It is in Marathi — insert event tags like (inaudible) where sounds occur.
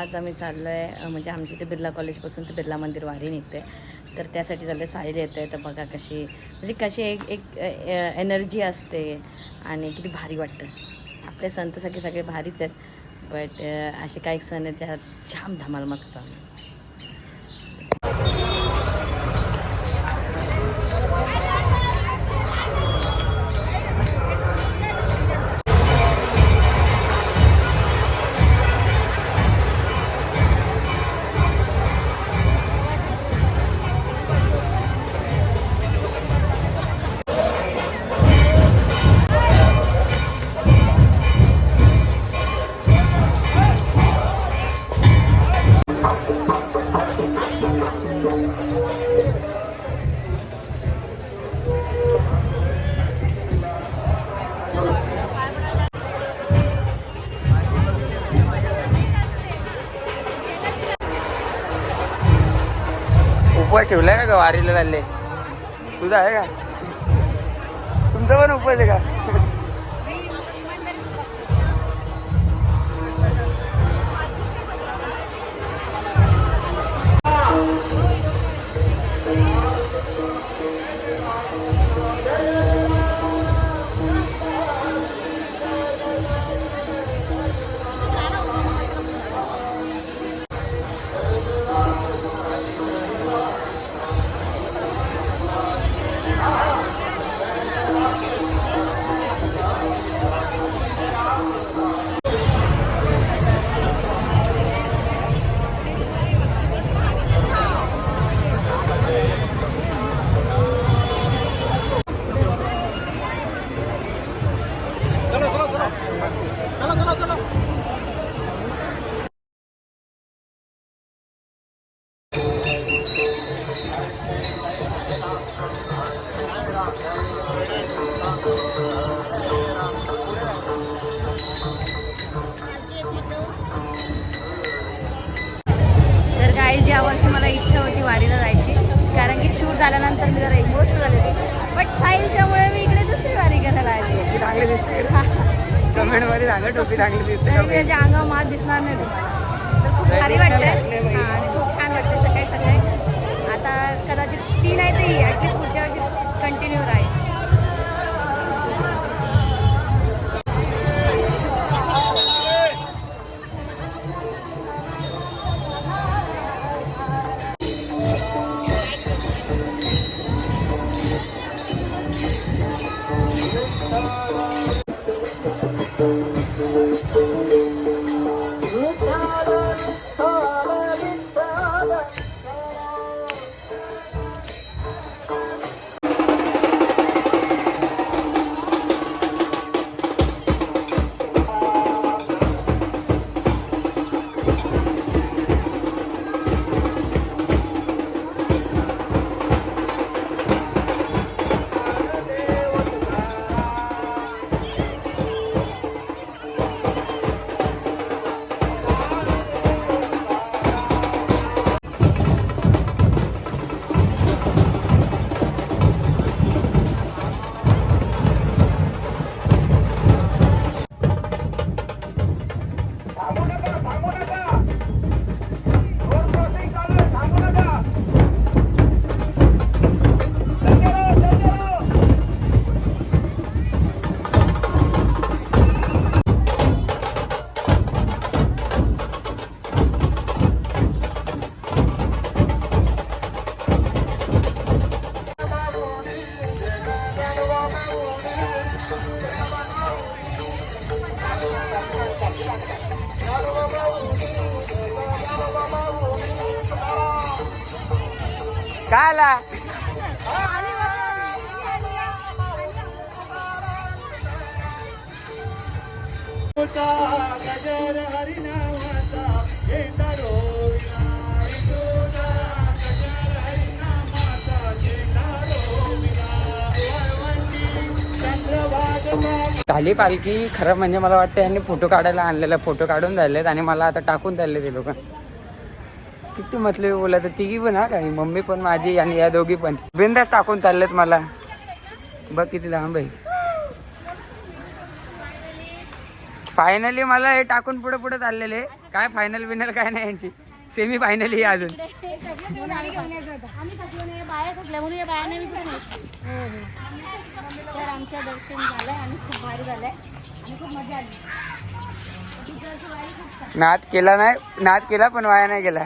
आज आम्ही चाललो आहे म्हणजे आमच्या इथे बिर्ला कॉलेजपासून ते बिर्ला मंदिर वारी निघते. तर त्यासाठी चाललं साहिल येतं आहे तर बघा कशी म्हणजे कशी एक एक एनर्जी असते आणि किती भारी वाटतं. आपले सण सगळे सगळे भारीच आहेत बट असे काही सण आहेत ज्यात छान धमाल मस्त उपवास ठेवलाय का वारीला चालले? तुझा आहे का? तुमचा पण उपवास आहे का? झाल्यानंतर मी जरा इमोशनल झाले बट साईलच्यामुळे मी इकडे दुसरी वारी करायला आली चांगली दिसते. (laughs) कमेंटमध्ये सांगा टोपी चांगली दिसते तरी का मी त्याच्या अंगावर मात दिसणार नाही. तुम्हाला तर खूप भारी वाटतंय. Música काय आला झाली पालखी खरं म्हणजे मला वाटतं यांनी फोटो काढायला आणलेला फोटो काढून झालेत आणि मला आता टाकून चालले ते लोक किती मतलब बोलायचं? तिघी पण हा काही मम्मी पण माझी आणि या दोघी पण. बिंदास टाकून चाललेत मला. बघ किती लांब आहे. फायनली मला हे टाकून पुढे पुढे चाललेले. काय फायनल बिनल काय नाही यांची. सेमी फायनली अजून. आमचं दर्शन झालंय आणि खूप भारी झालंय. आणि खूप मजा आली. नाद केला नाही नाद केला पण वाया नाही गेला.